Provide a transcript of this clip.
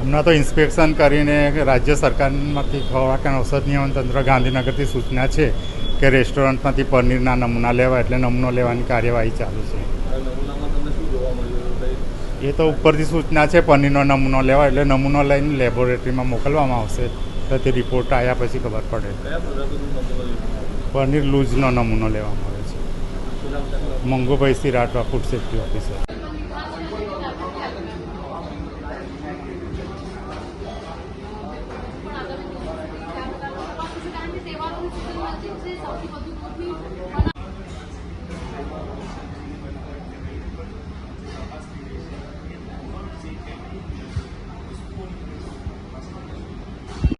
હમણાં તો ઇન્સ્પેક્શન કરીને રાજ્ય સરકારમાંથી ખોરાક અને ઔષધ નિયમન તંત્ર ગાંધીનગરથી સૂચના છે કે રેસ્ટોરન્ટમાંથી પનીરના નમૂના લેવા એટલે નમૂનો લેવાની કાર્યવાહી ચાલુ છે. એ તો ઉપરથી સૂચના છે પનીરનો નમૂનો લેવા એટલે નમૂનો લઈને લેબોરેટરીમાં મોકલવામાં આવશે. તો તે રિપોર્ટ આવ્યા પછી ખબર પડે. પનીર લૂઝનો નમૂનો લેવામાં આવે છે? Mangubhai Siratwa food safety officer. 这些小细胞就不会